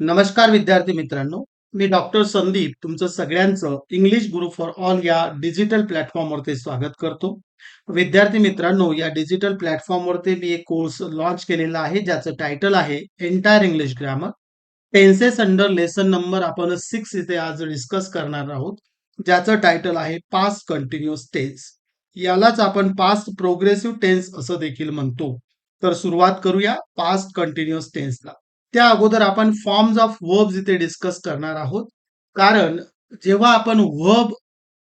नमस्कार विद्यार्थी मित्रांनो. मी डॉक्टर संदीप तुमचं सगळ्यांचं इंग्लिश गुरु फॉर ऑल या डिजिटल प्लॅटफॉर्मवरती स्वागत करतो. विद्यार्थी मित्रांनो या डिजिटल प्लॅटफॉर्मवरती मी एक कोर्स लॉन्च केलेला आहे ज्याचं टायटल आहे entire English grammar tenses under lesson number आपण सिक्स इथे आज डिस्कस करणार आहोत. ज्याचं टायटल आहे पास्ट कंटिन्युअस टेन्स यालाच आपण पास्ट प्रोग्रेसिव्ह टेन्स असं देखील म्हणतो. तर सुरुवात करूया पास्ट कंटिन्युअस टेन्सला त्या अगोदर आपण फॉर्म्स ऑफ वर्ब्स इथे डिस्कस करणार आहोत. कारण जेव्हा आपण वर्ब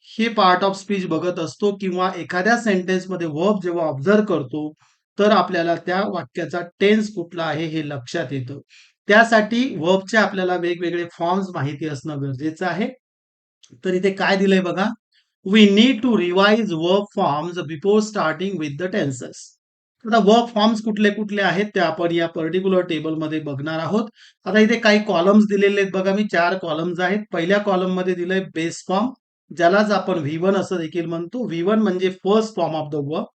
हे पार्ट ऑफ स्पीच बघत असतो किंवा एखाद्या सेंटेन्समध्ये वर्ब जेव्हा ऑब्झर्व करतो तर आपल्याला त्या वाक्याचा टेन्स कुठला आहे हे लक्षात येतं. त्यासाठी वर्बचे आपल्याला वेगवेगळे फॉर्म्स माहिती असणं गरजेचं आहे. तर इथे काय दिलंय बघा. We need to revise verb forms before starting with the tenses आता वर्क फॉर्म्स कुठले कुठले आहेत ते आपण या पर्टिक्युलर टेबलमध्ये बघणार आहोत. आता इथे काही कॉलम्स दिलेले आहेत. बघा मी चार कॉलम्स आहेत. पहिल्या कॉलममध्ये दिलंय बेस फॉर्म ज्यालाच आपण व्ही वन असं देखील म्हणतो. व्ही वन म्हणजे first form of the work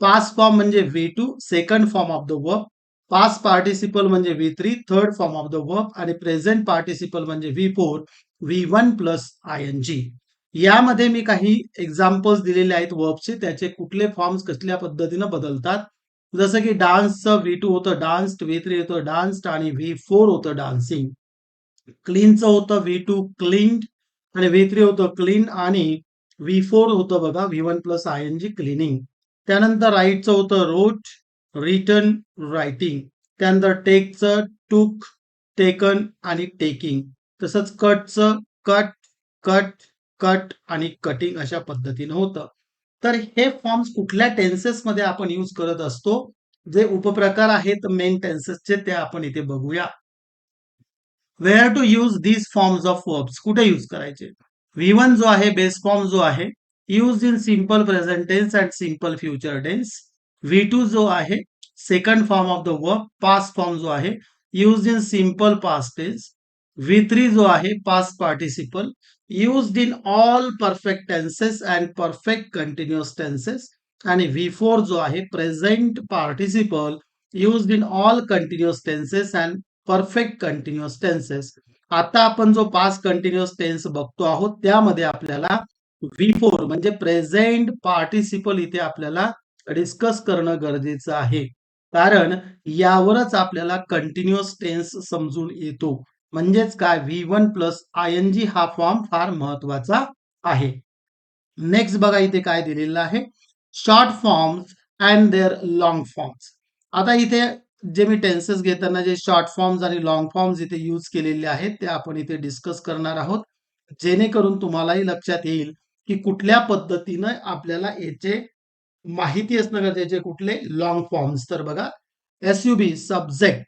past form म्हणजे V two second form of the work past participle म्हणजे V three third form of the work आणि प्रेझेंट पार्टिसिपल म्हणजे V four V one plus I N G यामध्ये मी काही examples दिलेले आहेत वर्कचे त्याचे कुठले फॉर्म्स कसल्या पद्धतीनं बदलतात? जसं की डान्सचं व्ही टू होतं डान्स्ड व्ही थ्री होतं डान्स्ड आणि व्ही फोर होतं डान्सिंग. क्लीनचं होतं व्ही टू क्लीन आणि व्ही थ्री होतं क्लीन आणि व्ही फोर होतं बघा V one plus I N G cleaning. त्यानंतर राईटचं होतं रोट रिटर्न रायटिंग. त्यानंतर टेकचं टूक टेकन आणि टेकिंग. तसंच कटचं कट कट कट आणि कटिंग अशा पद्धतीनं होतं. तर हे फॉर्म्स कुठल्या टेन्सेस मध्ये आपण यूज करत असतो? जे उपप्रकार आहेत मेन टेन्सेसचे ते आपण इथे बघूया. Where to use these forms of verbs कुठे यूज करायचे? व्ही वन जो आहे बेस फॉर्म जो आहे use in simple present tense and simple future tense V two जो आहे second form of the verb past form जो आहे use in simple past tense V three जो आहे past participle used in all perfect tenses and perfect continuous tenses. आणि V four जो आहे present participle use in all continuous tenses and perfect continuous tenses आता आपण जो pass continuous tense बघतो आहोत त्यामध्ये आपल्याला व्ही फोर म्हणजे प्रेझेंट पार्टिसिपल इथे आपल्याला डिस्कस करणं गरजेचं आहे. कारण यावरच आपल्याला कंटिन्युअस टेन्स समजून येतो. म्हणजेच काय? V one plus I N G हा फॉर्म फार महत्त्वाचा आहे. नेक्स्ट बघा इथे काय दिलेलं आहे. Short forms and their long forms आता इथे जे मी टेन्सेस घेताना जे शॉर्ट फॉर्म्स आणि लॉंग फॉर्म्स इथे यूज केलेले आहेत ते आपण इथे डिस्कस करणार आहोत. जेणेकरून तुम्हालाही लक्षात येईल की कुठल्या पद्धतीनं आपल्याला याचे माहिती असणं गरजेचे कुठले? लॉंग फॉर्म्स तर बघा एस यू बी सब्जेक्ट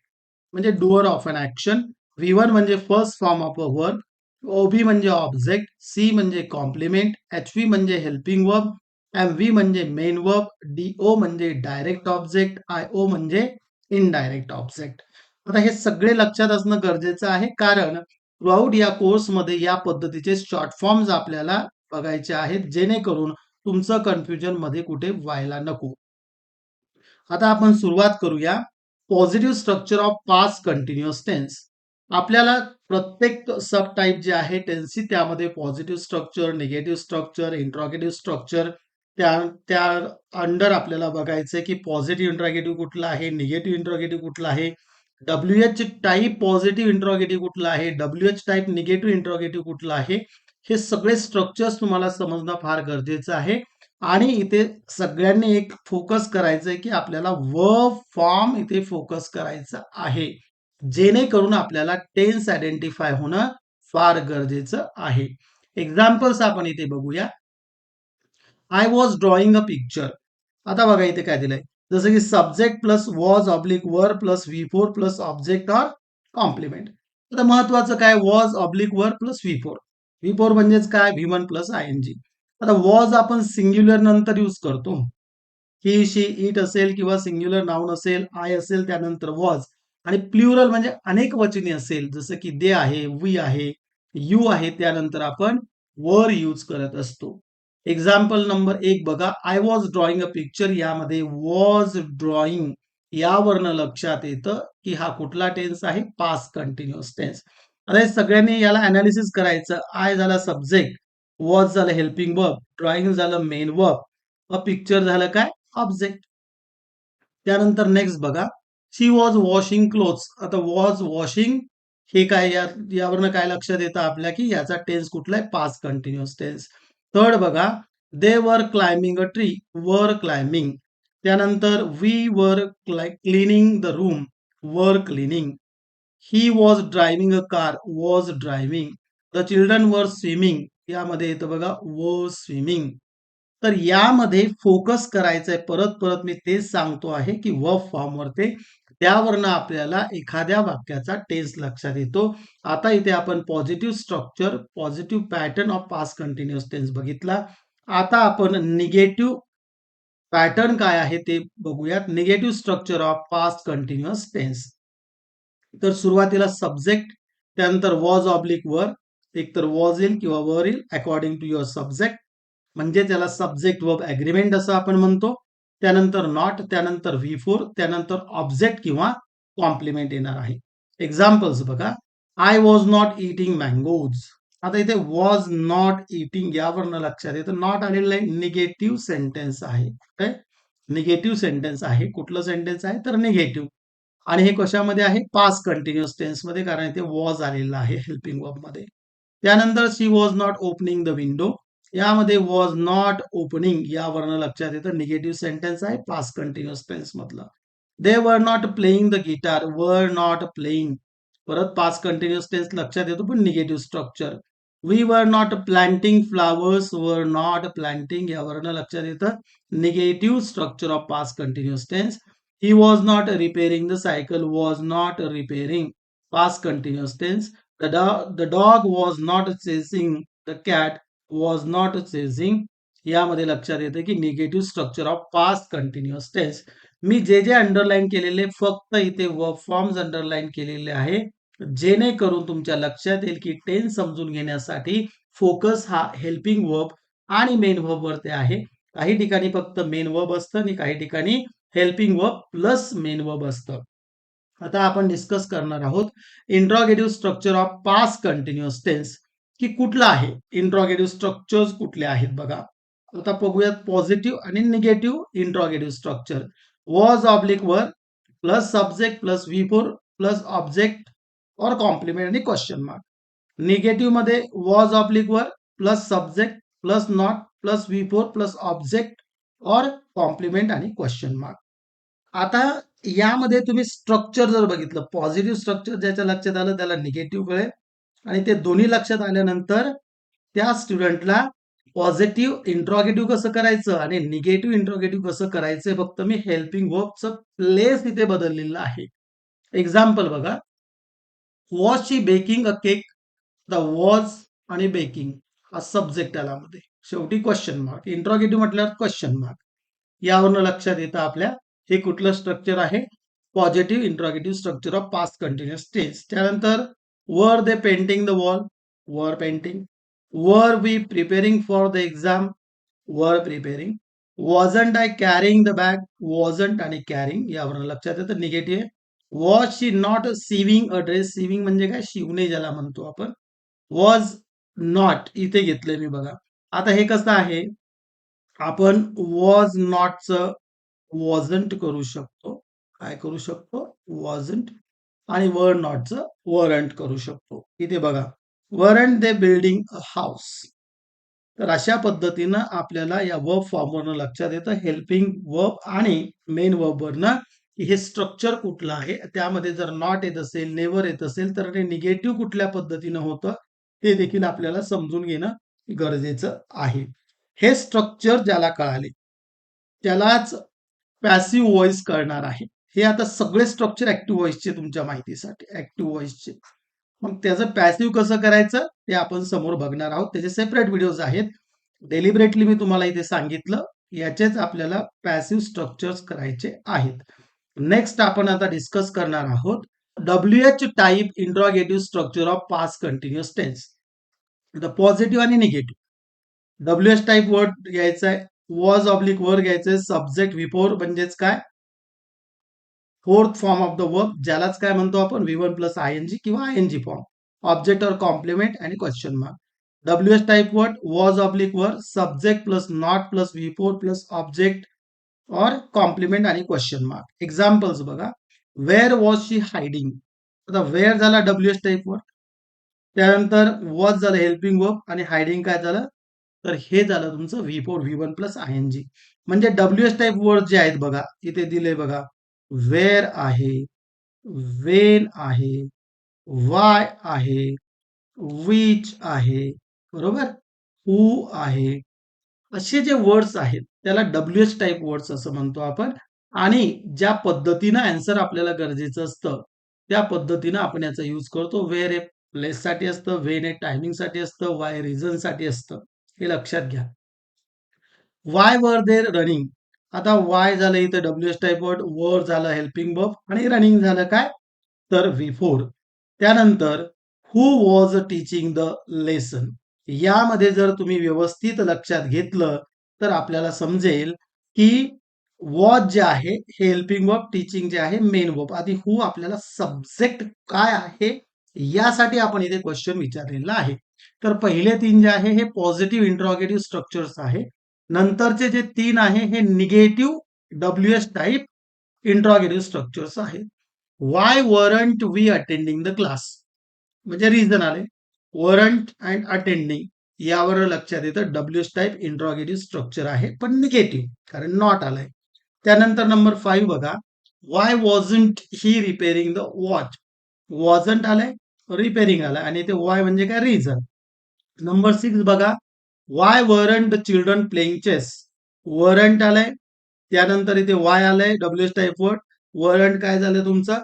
म्हणजे doer of an action V one म्हणजे first form of a verb O B म्हणजे ऑब्जेक्ट सी म्हणजे कॉम्प्लिमेंट एच व्ही म्हणजे हेल्पिंग वर्ब एम व्ही म्हणजे मेन वर्ब डी ओ म्हणजे direct object I ओ म्हणजे indirect object आता हे सगळे लक्षात असणं गरजेचं आहे कारण थ्रुआउट या कोर्समध्ये या पद्धतीचे शॉर्ट फॉर्म्स आपल्याला बघायचे आहेत जेणेकरून तुमचं कन्फ्युजनमध्ये कुठे व्हायला नको. आता आपण सुरुवात करूया. Positive structure of past continuous tense आपल्याला प्रत्येक सब टाईप जे आहे टेन्सी त्यामध्ये positive structure negative structure interrogative structure त्या त्या अंडर आपल्याला बघायचं की पॉझिटिव्ह इंट्रॉगेटिव्ह कुठला आहे निगेटिव्ह इंट्रॉगेटिव्ह कुठला आहे W H type positive interrogative कुठला आहे W H type negative interrogative कुठला आहे हे सगळे स्ट्रक्चर्स तुम्हाला समजणं फार गरजेचं आहे. आणि इथे सगळ्यांनी एक फोकस करायचं आहे की आपल्याला व फॉर्म इथे फोकस करायचं आहे. जेणेकरून आपल्याला टेन्स आयडेंटिफाय होणं फार गरजेचं आहे. एक्झाम्पल्स आपण इथे बघूया. I was drawing a picture आता बघा इथे काय दिलंय? जसं की subject plus was oblique were plus V four plus object or complement आता महत्वाचं काय? Was oblique were plus V four V four म्हणजेच काय? V one plus I N G आता वॉज आपण सिंग्युलर नंतर यूज करतो. ही शी इट असेल किंवा सिंग्युलर नाऊन असेल आय असेल त्यानंतर वॉज आणि प्ल्युरल म्हणजे अनेक वचनी असेल जसं की दे आहे वी आहे यू आहे त्यानंतर आपण वर यूज करत असतो. एक्झाम्पल नंबर एक बघा. I was drawing a picture यामध्ये वॉज ड्रॉइंग यावरनं लक्षात येतं की हा कुठला टेन्स आहे? पास कंटिन्युअस टेन्स आता सगळ्यांनी याला अनालिसिस करायचं. आय झाला सब्जेक्ट वॉज झालं हेल्पिंग वर्ब ड्रॉइंग झालं मेन वर्ब अ पिक्चर झालं काय? ऑब्जेक्ट त्यानंतर नेक्स्ट बघा. शी वॉज वॉशिंग क्लोथ्स आता वॉज वॉशिंग हे काय या यावरनं काय लक्षात येतं आपल्या की याचा टेन्स कुठला आहे? पास कंटिन्युअस टेन्स थर्ड बघा they were climbing a tree were climbing त्यानंतर we were cleaning the room were cleaning he was driving a car was driving the children were swimming यामध्ये येतं बघा व स्विमिंग तर यामध्ये फोकस करायचंय. परत परत मी तेच सांगतो आहे की व फॉर्मवर ते त्यावरनं आपल्याला एखाद्या वाक्याचा टेन्स लक्षात येतो. आता इथे आपण positive structure positive pattern of past continuous tense बघितला. आता आपण निगेटिव्ह पॅटर्न काय आहे ते बघूयात. Negative structure of past continuous tense तर सुरुवातीला सब्जेक्ट त्यानंतर वॉज ऑब्लिक वर एक तर वॉज येईल किंवा वर येईल अकॉर्डिंग टू युअर सब्जेक्ट म्हणजे त्याला सब्जेक्ट वर्ब ऍग्रीमेंट असं आपण म्हणतो. त्यानंतर नॉट त्यानंतर व्ही फोर त्यानंतर ऑब्जेक्ट किंवा कॉम्प्लिमेंट येणार आहे. एक्झाम्पल्स बघा. I was not eating mangoes आता इथे वॉज नॉट इटिंग यावरनं लक्षात येतं. नॉट आलेलं आहे निगेटिव्ह सेंटेन्स आहे. काय निगेटिव्ह सेंटेन्स आहे. कुठलं सेंटेन्स आहे? तर निगेटिव्ह आणि हे कशामध्ये आहे? पास कंटिन्युअस टेन्समध्ये कारण इथे वॉज आलेलं आहे हेल्पिंग वर्बमध्ये. त्यानंतर she was not opening the window यामध्ये वॉज नॉट ओपनिंग यावरनं लक्षात येतं. निगेटिव्ह सेंटेन्स आहे पास कंटिन्युअस टेन्स मधलं. They were not playing the guitar were not playing परत पास कंटिन्युअस टेन्स लक्षात येतो पण negative structure we were not planting flowers were not planting यावरनं लक्षात येतं negative structure of past continuous tense he was not repairing the cycle was not repairing past continuous tense the dog was not chasing the cat was not chasing यामध्ये लक्षात येतं की negative structure of past continuous tense मी जे जे underline केलेले फक्त इथे work forms underline केलेले आहे. जेणेकरून तुमच्या लक्षात येईल की टेन्स समजून घेण्यासाठी फोकस हा हेल्पिंग वर्ब आणि मेन वर्ब वरती आहे. काही ठिकाणी फक्त मेन वर्ब असतं आणि काही ठिकाणी helping verb plus main verb असतं. आता आपण डिस्कस करणार आहोत. Interrogative structure of past continuous tense की कुठला आहे? इंट्रॉगेटिव्ह स्ट्रक्चर्स कुठले आहेत बघा. आता बघूयात पॉझिटिव्ह आणि negative interrogative structure was oblique were plus subject plus V four plus object or complement आणि question mark निगेटिव्हमध्ये was oblique were plus subject plus not plus V four plus object or complement आणि question mark आता यामध्ये तुम्ही structure जर बघितलं positive structure ज्याच्या लक्षात आलं त्याला निगेटिव्ह कळेल. आणि ते दोन्ही लक्षात आल्यानंतर त्या स्टुडंटला पॉझिटिव्ह इंट्रॉगेटिव्ह कसं करायचं आणि निगेटिव्ह इंट्रॉगेटिव्ह कसं करायचं फक्त मी हेल्पिंग वर्कचं प्लेस तिथे बदललेलं आहे. एक्झाम्पल बघा. Was she baking a cake the was आणि बेकिंग हा सब्जेक्ट आला मध्ये. शेवटी क्वेश्चन मार्क इंट्रॉगेटिव्ह म्हटल्यावर क्वेश्चन मार्क यावरनं लक्षात येतं आपल्या हे कुठलं स्ट्रक्चर आहे? Positive interrogative structure of past continuous taste त्यानंतर were they painting the wall Were painting Were we preparing for the exam were preparing. Wasn't I carrying the bag wasn't आणि carrying यावरून लक्षात येतं negative was she not sewing a dress sewing म्हणजे काय? शिवणे ज्याला म्हणतो आपण. वॉज नॉट इथे घेतलंय मी बघा. आता हे कसं आहे? आपण वॉज नॉटचं वॉजंट करू शकतो. काय करू शकतो? वॉजंट आणि वर नॉटचं वॉरंट करू शकतो. इथे बघा weren't they building a house. तर अशा पद्धतीनं आपल्याला या वर्ब फॉर्मवरनं लक्षात येतं. हेल्पिंग वर्ब आणि मेन वर्बवरनं की हे स्ट्रक्चर कुठलं आहे? त्यामध्ये जर नॉट येत असेल नेवर येत असेल तर ते निगेटिव्ह कुठल्या पद्धतीनं होतं? ते देखील आपल्याला समजून घेणं गरजेचं आहे. हे स्ट्रक्चर ज्याला कळाले त्यालाच पॅसिव्ह व्हॉइस कळणार आहे. हे आता सगळे स्ट्रक्चर ऍक्टिव्ह व्हॉइसचे तुमच्या माहितीसाठी ऍक्टिव्ह व्हॉइसचे मग त्याचं पॅसिव्ह कसं करायचं? ते आपण समोर बघणार आहोत. त्याचे सेपरेट व्हिडिओज आहेत. डेलिबरेटली मी तुम्हाला इथे सांगितलं याचेच आपल्याला पॅसिव्ह स्ट्रक्चर्स करायचे आहेत. नेक्स्ट आपण आता डिस्कस करणार आहोत W H type interrogative structure of past continuous tense the positive आणि negative W H type word घ्यायचा आहे वॉज ऑब्लिक वर घ्यायचंय सब्जेक्ट विफोर म्हणजेच काय? Fourth form of the work ज्यालाच काय म्हणतो आपण? V one plus I N G किंवा I N G form object or complement आणि question mark W S type word was oblique were subject plus not plus V four plus object or complement आणि question mark examples बघा. Where was she hiding आता where झाला W S type word त्यानंतर was झालं helping work आणि hiding काय झालं? तर हे झालं तुमचं V four V one plus I N G म्हणजे डब्ल्यू एस टाईप वर्ड जे आहेत बघा इथे दिले बघा. वेअर आहे वेन आहे वाय आहे विच आहे बरोबर? हू आहे. असे जे वर्ड्स आहेत त्याला डब्ल्यू एस टाईप वर्ड्स असं म्हणतो आपण. आणि ज्या पद्धतीनं अँसर आपल्याला गरजेचं असतं त्या पद्धतीनं आपण याचा यूज करतो. वेअर हे प्लेस साठी असतं वेन हे टायमिंगसाठी असतं वाय रिझनसाठी असतं हे लक्षात घ्या. वाय वर देर रनिंग आता वाय झालं इथं डब्ल्यू एस टाईप वर झालं हेल्पिंग बब आणि रनिंग झालं काय? तर व्ही फोर त्यानंतर who was teaching the lesson यामध्ये जर तुम्ही व्यवस्थित लक्षात घेतलं तर आपल्याला समजेल की वॉच जे आहे हे हेल्पिंग वर्ब टीचिंग जे आहे मेन वर्ब आधी हु आपल्याला सब्जेक्ट काय आहे यासाठी आपण इथे क्वेश्चन विचारलेला आहे. तर पहिले तीन जे आहे हे पॉझिटिव्ह इंट्रॉगेटिव्ह स्ट्रक्चर्स आहे. नंतरचे जे तीन आहे हे negative W S type interrogative structures आहेत. Why weren't we attending the class म्हणजे रिझन आले. वरंट अँड अटेंडिंग यावर लक्षात येतं. W S type interrogative structure आहे पण निगेटिव्ह कारण नॉट आलाय. त्यानंतर नंबर फाईव्ह बघा. Why wasn't he repairing the watch wasn't आलाय रिपेअरिंग आलाय. आणि ते वाय म्हणजे काय? रिझन नंबर सिक्स बघा. Why weren't children playing chess weren't आलंय. त्यानंतर इथे वाय आलंय W S type word weren't काय झालं तुमचं?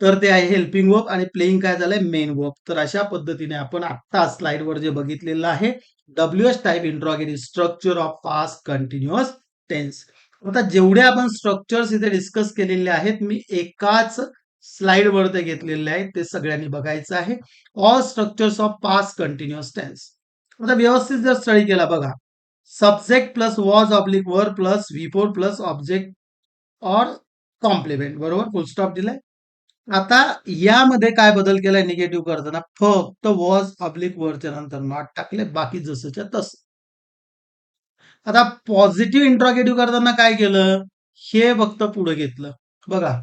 तर ते आहे हेल्पिंग वर्क आणि प्लेइंग काय झालंय? मेन वर्क तर अशा पद्धतीने आपण आत्ता स्लाइडवर जे बघितलेलं आहे W S type interrogative structure of past continuous tense आता जेवढे आपण स्ट्रक्चर्स इथे डिस्कस केलेले आहेत मी एकाच स्लाइडवर ते घेतलेले आहेत ते सगळ्यांनी बघायचं आहे. All structures of past continuous tense आता व्यवस्थित जर स्टडी केला बघा. Subject plus was oblique were plus V four plus object or complement बरोबर? फुल स्टॉप दिलाय. आता यामध्ये काय बदल केलाय? निगेटिव्ह करताना फक्त वॉज ऑब्लिक वरच्या नंतर नॉट टाकले. बाकी जसंच्या तस. आता पॉझिटिव्ह इंट्रॉगेटिव्ह करताना काय केलं? हे फक्त पुढे घेतलं. बघा.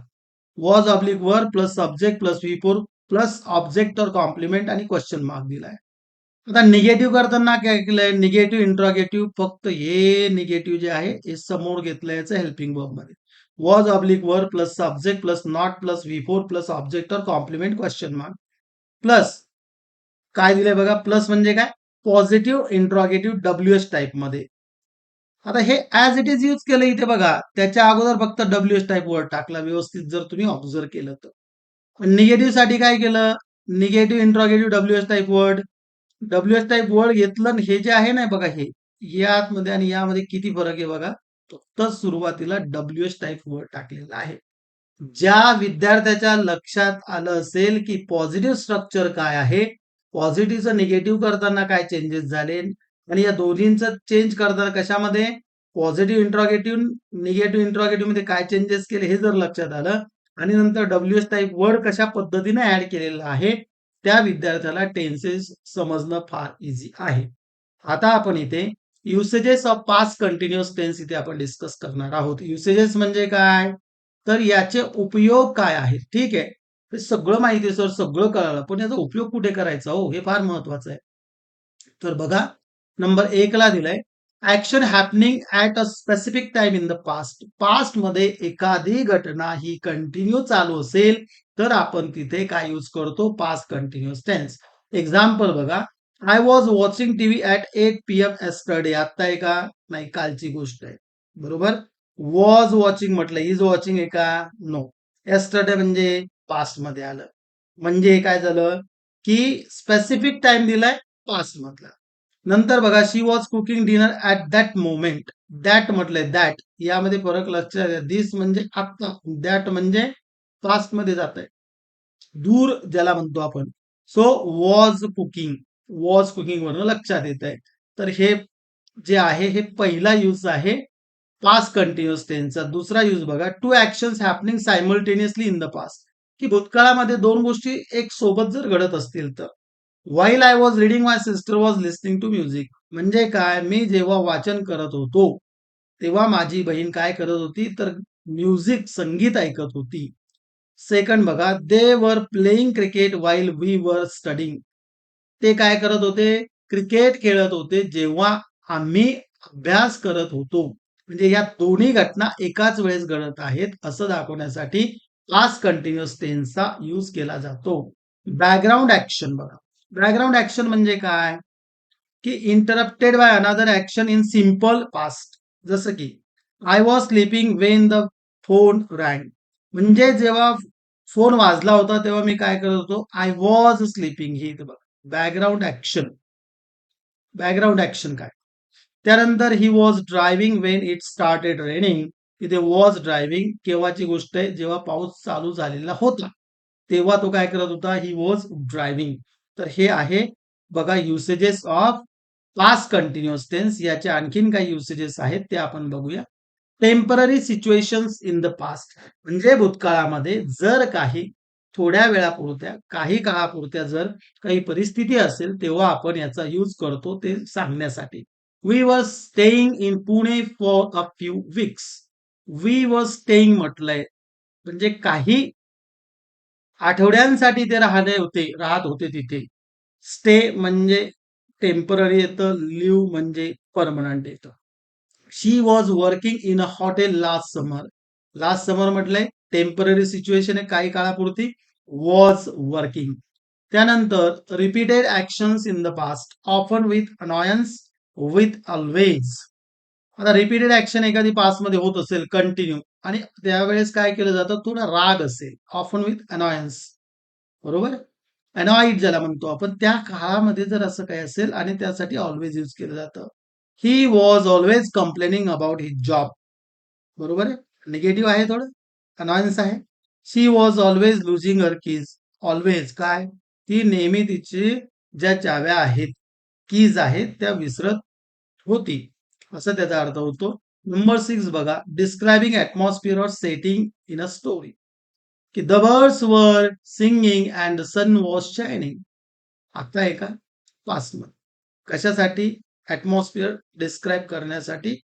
Was oblique were plus subject plus V four plus object or complement आणि क्वेश्चन मार्क दिलाय. आता निगेटिव्ह करताना काय केलंय? निगेटिव्ह इंट्रॉगेटिव्ह फक्त हे निगेटिव्ह जे आहे हे समोर घेतलंय याचं helping वर्बमध्ये. Was oblique were plus subject plus not plus V four plus object or complement question mark plus काय दिलंय बघा? प्लस म्हणजे काय? पॉझिटिव्ह इंट्रॉगेटिव्ह डब्ल्यू एस टाईपमध्ये. आता हे ऍज इट इज यूज केलं इथे बघा. त्याच्या अगोदर फक्त डब्ल्यू एस टाईप वर्ड टाकला व्यवस्थित जर तुम्ही ऑब्झर्व केलं तर. निगेटिव्हसाठी काय केलं? Negative interrogative W S type word W S type word घेतलं हे जे आहे ना बघा हे यामध्ये आणि यामध्ये किती फरक आहे बघा. फक्त सुरुवातीला डब्ल्यू एस टाईप वर्ड टाकलेला आहे. ज्या विद्यार्थ्याच्या लक्षात आलं असेल की पॉझिटिव्ह स्ट्रक्चर काय आहे पॉझिटिव्हचं निगेटिव्ह करताना काय चेंजेस झाले आणि या दोन्हींचं चेंज करताना कशामध्ये? पॉझिटिव्ह इंट्रॉगेटिव्ह निगेटिव्ह इंट्रॉगेटिव्हमध्ये काय चेंजेस केले हे जर लक्षात आलं आणि नंतर डब्ल्यू एस टाईप वर्ड कशा पद्धतीने ऍड केलेला आहे त्या विद्यार्थ्याला टेन्सेस समजणं फार इझी आहे. आता आपण इथे usages of past continuous tense इथे आपण डिस्कस करणार आहोत. युसेजेस म्हणजे काय? तर याचे उपयोग काय आहेत? ठीक आहे. हे सगळं माहिती सर सगळं कळालं. पण याचा उपयोग कुठे करायचा? हो हे फार महत्वाचं आहे. तर बघा नंबर एक ला दिलाय. Action happening at a specific time in the past पास्टमध्ये एखादी घटना ही कंटिन्यू चालू असेल तर आपण तिथे काय यूज करतो? पास्ट कंटिन्युअस टेन्स एक्झाम्पल बघा. I was watching TV at eight P M yesterday आता आहे का? नाही कालची गोष्ट आहे. बरोबर? वॉज वॉचिंग म्हटलं. इज वॉचिंग आहे का? नो एस्टरडे म्हणजे पास्टमध्ये आलं. म्हणजे काय झालं? की स्पेसिफिक टाइम दिलाय पास्ट मधला. नंतर बघा she was cooking dinner at that moment that म्हटलंय दॅट यामध्ये फरक लक्षात दिस म्हणजे आत्ता दॅट म्हणजे पास्टमध्ये जात आहे दूर ज्याला म्हणतो आपण. So was cooking was cooking वरून लक्षात येत आहे तर हे जे आहे हे पहिला यूज आहे पास्ट कंटिन्युअस टेन्सचा दुसरा यूज बघा two action happening simultaneously in the past की भूतकाळामध्ये दोन गोष्टी एक सोबत जर घडत असतील तर. While I was reading my sister was listening to music म्हणजे काय? मी जेव्हा वाचन करत होतो तेव्हा माझी बहीण काय करत होती? तर म्युझिक संगीत ऐकत होती. सेकंड बघा they were playing cricket while we were studying ते काय करत होते? क्रिकेट खेळत होते जेव्हा आम्ही अभ्यास करत होतो. म्हणजे या दोन्ही घटना एकाच वेळेस घडत आहेत असं दाखवण्यासाठी पास्ट कंटिन्युअस टेन्सचा यूज केला जातो. बॅकग्राऊंड ऍक्शन बघा. बॅकग्राऊंड ऍक्शन म्हणजे काय? की interrupted by another action in simple past जसं की I was sleeping when the phone rang म्हणजे जेव्हा फोन वाजला होता तेव्हा मी काय करत होतो? आय वॉज स्लीपिंग ही बॅकग्राऊंड ऍक्शन. बॅकग्राऊंड ऍक्शन काय? त्यानंतर he was driving when it started raining तिथे वॉज ड्रायव्हिंग केव्हाची गोष्ट आहे? जेव्हा पाऊस चालू झालेला होता तेव्हा तो काय करत होता? ही वॉज ड्रायव्हिंग तर हे आहे बघा usages of past continuous tense याचे आणखीन काही युसेजेस आहेत ते आपण बघूया. Temporary situations in the past म्हणजे भूतकाळामध्ये जर काही थोड्या वेळापुरत्या काही काळापुरत्या जर काही परिस्थिती असेल तेव्हा आपण याचा यूज करतो ते सांगण्यासाठी. We were staying in Pune for a few weeks we were staying म्हटलंय. म्हणजे काही आठवड्यांसाठी ते राहणे होते राहत होते तिथे. स्टे म्हणजे टेंपररी येतं लिव्ह म्हणजे परमनंट येतं. She was working in a hotel last summer last summer म्हटलंय टेंपररी सिच्युएशन आहे काही काळापुरती वॉज वर्किंग त्यानंतर repeated actions in the past often with annoyance with always आता रिपीटेड ऍक्शन एखादी मध्ये होत असेल कंटिन्यू आणि त्यावेळेस काय केलं जातं? थोडा राग असेल. ऑफन विथ अनॉयन्स बरोबर? अनॉइड ज्याला म्हणतो आपण त्या काळामध्ये जर असं काही असेल आणि त्यासाठी ऑलवेज यूज केलं जातं. He was always complaining about his job बरोबर आहे? निगेटिव्ह आहे थोडं. अनॉयन्स आहे. She was always losing her keys always काय? ती नेहमी तिची ज्या चाव्या आहेत कीज आहेत त्या विसरत होती. असं त्याचा अर्थ होतो. नंबर सिक्स बघा. Describing atmosphere or setting in a story की the birds were singing and the sun was shining आता आहे का? पासमध्ये कशासाठी? ऍटमॉस्फिअर डिस्क्राईब करण्यासाठी.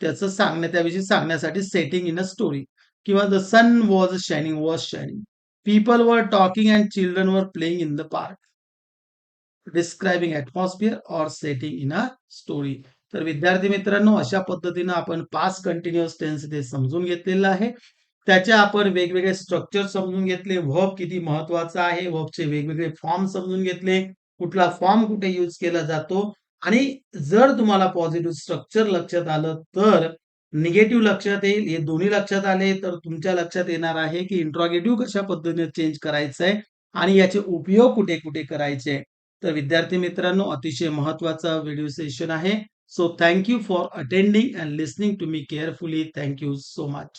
त्याचं सांगण्या त्याविषयी सांगण्यासाठी सेटिंग इन अ स्टोरी किंवा the sun was shining was shining people were talking and children were playing in the park describing atmosphere or setting in a story तर विद्यार्थी मित्रांनो अशा पद्धतीनं आपण पास कंटिन्युअस टेन्स ते समजून घेतलेलं आहे. त्याचे आपण वेगवेगळे स्ट्रक्चर समजून घेतले. व्हब किती महत्त्वाचा आहे? व्हबचे वेगवेगळे फॉर्म समजून घेतले. कुठला फॉर्म कुठे यूज केला जातो? आणि जर तुम्हाला पॉझिटिव्ह स्ट्रक्चर लक्षात आलं तर निगेटिव्ह लक्षात येईल. हे दोन्ही लक्षात आले तर तुमच्या लक्षात येणार आहे की इंट्रॉगेटिव्ह कशा पद्धतीने चेंज करायचं आहे आणि याचे उपयोग कुठे कुठे करायचे? तर विद्यार्थी मित्रांनो अतिशय महत्त्वाचा व्हिडिओ सेशन आहे. So thank you for attending and listening to me carefully. Thank you so much.